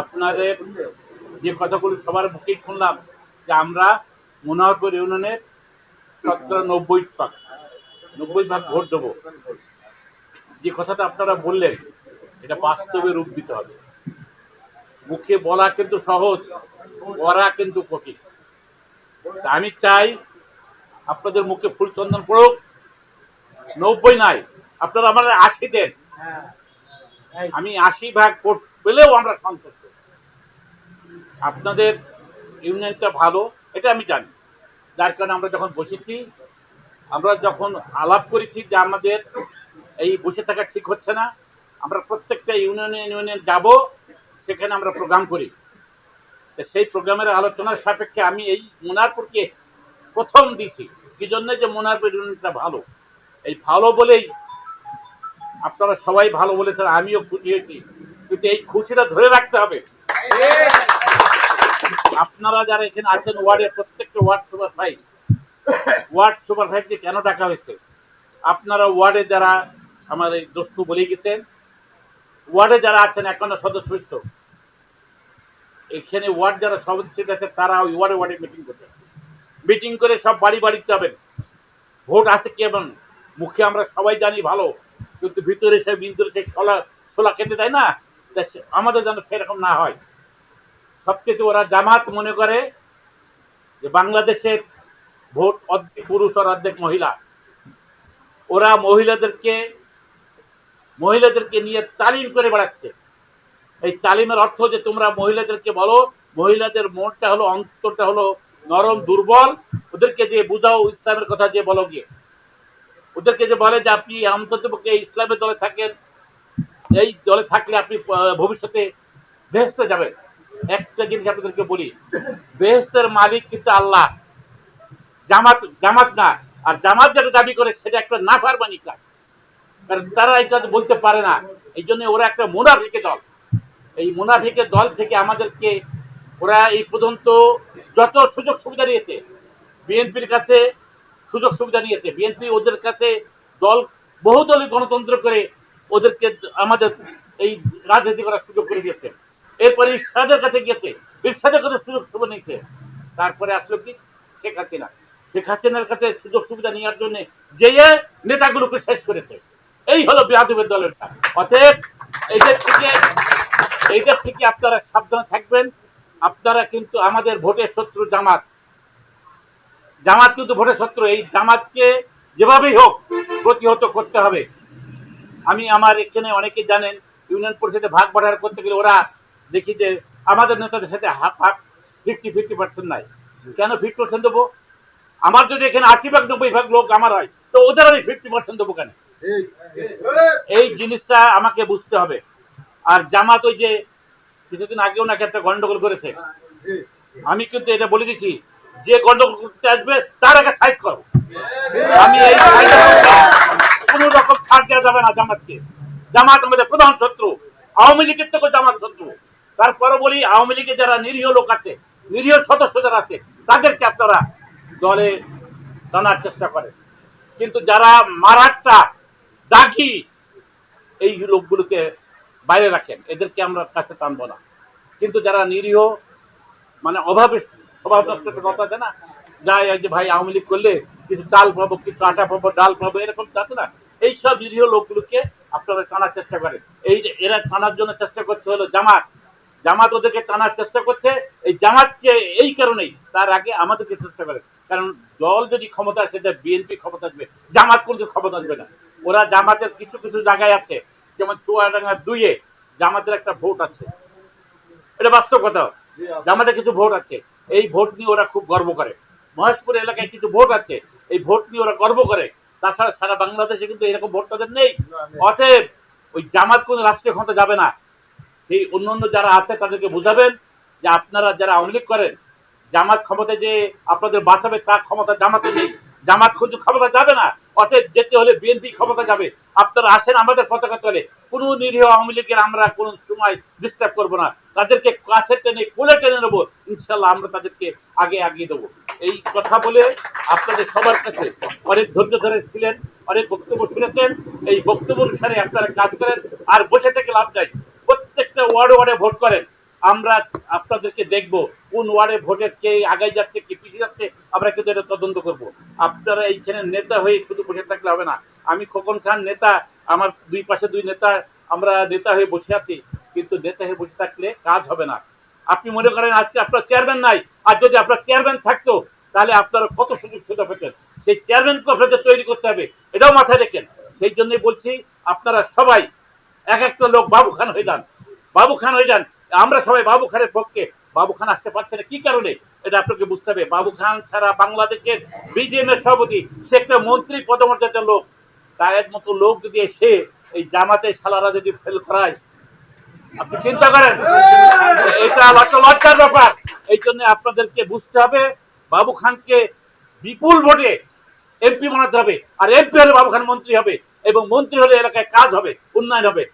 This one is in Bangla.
আপনাদের যে কথাগুলো সবার মুখেই শুনলাম, যে আমরা মনোহরপুর ইউনিয়নের শতকরা নব্বই ভাগ নব্বই ভাগ ভোট দেবো। যে কথাটা আপনারা বললেন, এটা বাস্তবে রূপ দিতে হবে। মুখে বলা কিন্তু সহজ, করা কিন্তু কঠিন। আমি চাই আপনাদের মুখে ফুল চন্দন পড়ুক, নব্বই নাই, আপনারা আমার আশি দেন। আমি আশি ভাগ ভোট পেলেও আমরা সন্তুষ্ট। আপনাদের ইউনিয়নটা ভালো, এটা আমি জানি। যার কারণে আমরা যখন বসেছি, আমরা যখন আলাপ করেছি যে আমাদের এই বসে থাকা ঠিক হচ্ছে না, আমরা প্রত্যেকটা ইউনিয়নে ইউনিয়নে যাব, সেখানে আমরা প্রোগ্রাম করি। সেই প্রোগ্রামের আলোচনার সাপেক্ষে আমি এই মোনারপুরকে প্রথম দিছি কি জন্য যে মোনারপুর ইউনিয়নটা ভালো? এই ভালো বলেই আপনারা সবাই ভালো বলেছেন, আমিও খুশি হয়েছি। কিন্তু এই খুশিটা ধরে রাখতে হবে। আপনারা যারা এখানে আছেন, ওয়ার্ডের প্রত্যেকটা ward super five ward super ফাইভকে কেন ডাকা হয়েছে? আপনারা ওয়ার্ডে যারা আমাদের দোস্তু বলে গেছেন, ওয়ার্ডে যারা আছেন একান্ন সদস্য এখানে ওয়ার্ড যারা সদস্য আছে, তারা ওই ওয়ার্ডে ওয়ার্ডে মিটিং করবে মিটিং করে সব বাড়ি বাড়িতে যাবেন। ভোট আছে কেমন মুখে আমরা সবাই জানি ভালো, কিন্তু ভিতরে সে ভিতরে সে ছোলা ছোলা খেতে দেয় না। আমাদের যেন সেরকম না হয়। সবচেয়ে ওরা জামাত মনে করে যে বাংলাদেশের ভোট অর্ধেক পুরুষ আর অর্ধেক মহিলা। ওরা মহিলাদেরকে মহিলাদেরকে নিয়ে তালিম করে বেড়াচ্ছে। এই তালিমের অর্থ যে তোমরা মহিলাদেরকে বলো, মহিলাদের মনটা হলো, অন্তরটা হলো নরম, দুর্বল। ওদেরকে যে বুঝাও ইসলামের কথা যে বলো গিয়ে। ওদেরকে যে বলে যে আপনি অন্তত ইসলামের দলে থাকেন এই দলে থাকলে আপনি ভবিষ্যতে বেহেস্তে যাবেন। একটা জিনিস আপনাদেরকে বলি বেহেস্তের মালিক কিন্তু আল্লাহ। জামাত জামাত না। আর জামাত যেটা দাবি করে সেটা একটা নাফারমানি কাজ। কারণ তারা এই কাজ বলতে পারে না। এই জন্য ওরা একটা মুনাফিকে দল। এই মুনাফিকের দল থেকে আমাদেরকে ওরা এই পর্যন্ত যত সুযোগ সুবিধা নিয়েছে, বিএনপির কাছে সুযোগ সুবিধা নিয়েছে, বিএনপি ওদের কাছে দল বহুদলীয় গণতন্ত্র করে ওদেরকে আমাদের এই রাজনীতি করার সুযোগ করে দিয়েছে। এরপরে ইরশাদের কাছে গিয়েছে, ইরশাদের কাছে সুযোগ সুবিধা নিয়েছে। তারপরে আসলো কি? শেখ হাসিনা। শেখ হাসিনার কাছে সুযোগ সুবিধা নেওয়ার জন্য যেয়ে নেতাগুলোকে শেষ করেছে, এই হলো বিহাদুবের দলের অতএব এইটার থেকে এইটার থেকে আপনারা সাবধানে থাকবেন। আপনারা কিন্তু আমাদের ভোটের শত্রু জামাত। জামাত কিন্তু ভোটের শত্রু। এই জামাতকে যেভাবেই হোক প্রতিহত করতে হবে। আমি আমার এখানে অনেকে জানেন, ইউনিয়ন পরিষদে ভাগ বাড়ার করতে গেলে ওরা দেখি যে আমাদের নেতাদের সাথে half half, fifty fifty percent নাই। কেন ফিফটি পার্সেন্ট দেবো? আমার যদি এখানে আশি ভাগ, নব্বই ভাগ লোক আমার হয়, তো ওদের আমি ফিফটি পার্সেন্ট দেবো কেন? এই জিনিসটা আমাকে বুঝতে হবে। আর জামাত ওই যে কিছুদিন আগেও নাকি একটা গন্ডগোল করেছে। আমি কিন্তু এটা বলে দিছি, যে গন্ডগোল করতে আসবে, তার আগে সাইজ করো আমি এই কোন রকম যাবে না জামাতকে। জামাত আমাদের প্রধান শত্রু, আওয়ামী লীগের থেকে জামাত শত্রু। তারপরে বলি, আওয়ামী লীগের যারা নিরীহ লোক আছে, নিরীহ সদস্য যারা আছে, তাদেরকে আপনারা দলে টানার চেষ্টা করেন। কিন্তু যারা মারাত্মা দাগি, এই লোকগুলোকে বাইরে রাখেন, এদেরকে আমরা কাছে টানবো না। কিন্তু যারা নিরীহ মানে অভাবে একটা কথা আছে না যায় যে ভাই আওয়ামী লীগ করলে কিছু চাল পাবো, কিছু আটা পাবো, ডাল পাবো, এরকম আছে না? এইসব নিরীহ লোকগুলোকে আপনারা টানার চেষ্টা করেন। এই যে এরা টানার জন্য চেষ্টা করছে হলো জামাত। জামাত ওদেরকে টানার চেষ্টা করছে। এই জামাতকে এই কারণেই তার আগে আমাদেরকে চেষ্টা করে কারণ দল যদি ক্ষমতা আসে বিএনপি ক্ষমতা আসবে। জামাত কিন্তু ক্ষমতা আসবে না। ওরা জামাতের কিছু কিছু জায়গায় আছে। যেমন চুয়াডাঙ্গা দুইয়ে জামাতের একটা ভোট আছে। এটা বাস্তব কথা। জামাতে কিছু ভোট আছে। এই ভোট নিয়ে ওরা খুব গর্ব করে। মহেশপুর এলাকায় কিছু ভোট আছে। এই ভোট নিয়ে ওরা গর্ব করে। তাছাড়া সারা বাংলাদেশে কিন্তু এরকম ভোট তাদের নেই। অতএব ওই জামাত কোন রাষ্ট্রীয় ক্ষমতা যাবে না। সেই অন্য অন্য যারা আছে তাদেরকে বুঝাবেন যে আপনারা যারা আওয়ামী লীগ করেন জামাত ক্ষমতা যে আপনাদের বাঁচাবে তার ক্ষমতা জামাতে নেই। জামাত কিন্তু ক্ষমতা যাবে না। অতএব যেতে হলে বিএনপি ক্ষমতা যাবে। আপনারা আসেন আমাদের পতাকা তলে। কোনো নিরীহ আওয়ামী লীগের আমরা কোন সময় ডিস্টার্ব করব না। তাদেরকে কাছে টেনে কোলে টেনে নেব। ইনশাল্লাহ আমরা তাদেরকে আগে আগিয়ে দেবো। এই কথা বলে আপনাদের সবার কাছে অনেক ধৈর্য ধরে ছিলেন অনেক বক্তব্য শুনেছেন। এই বক্তব্য অনুসারে আপনারা কাজ করেন, আর বসে থেকে লাভ নাই। প্রত্যেকটা ওয়ার্ডে ওয়ার্ডে ভোট করেন। আমরা আপনাদেরকে দেখব কোন ওয়ার্ডে ভোটের কে আগাই যাচ্ছে, কে পিছিয়ে যাচ্ছে। আমরা কিন্তু এটা তদন্ত করব। আপনারা এইখানে নেতা হয়ে শুধু বসে থাকলে হবে না। আমি খোকন খান নেতা, আমার দুই পাশে দুই নেতা, আমরা নেতা হয়ে বসে আছি। কিন্তু নেতা হয়ে বসে থাকলে কাজ হবে না। আপনি মনে করেন আজকে আপনার চেয়ারম্যান নাই আর যদি আপনার চেয়ারম্যান থাকতো, তাহলে আপনারা কত সুযোগ সুবিধা পেতেন সেই চেয়ারম্যানকে আপনাদের তৈরি করতে হবে, এটাও মাথায় রেখেন। সেই জন্যই বলছি, আপনারা সবাই এক একটা লোক বাবু খান হয়ে যান। বাবু খান হয়ে যান। আমরা সবাই বাবু খানের পক্ষে। বাবু খান আসতে পারছে না। কি কারণে? এটা আপনাকে বুঝতে হবে। বাবু খান ছাড়া বাংলাদেশের বিজেএম এর সভাপতি, সে একটা মন্ত্রী পদমর্যাদার লোক। তার মতো লোক যদি এসে এই জামাতে সালারা যদি ফেল করায়, আপনি চিন্তা করেন। এটা লজ্জা লজ্জার ব্যাপার। এই জন্য আপনাদেরকে বুঝতে হবে, বাবু খানকে বিপুল ভোটে এমপি বানাতে হবে, আর এমপি হলে বাবু খান মন্ত্রী হবে এবং মন্ত্রী হলে এলাকায় কাজ হবে, উন্নয়ন হবে।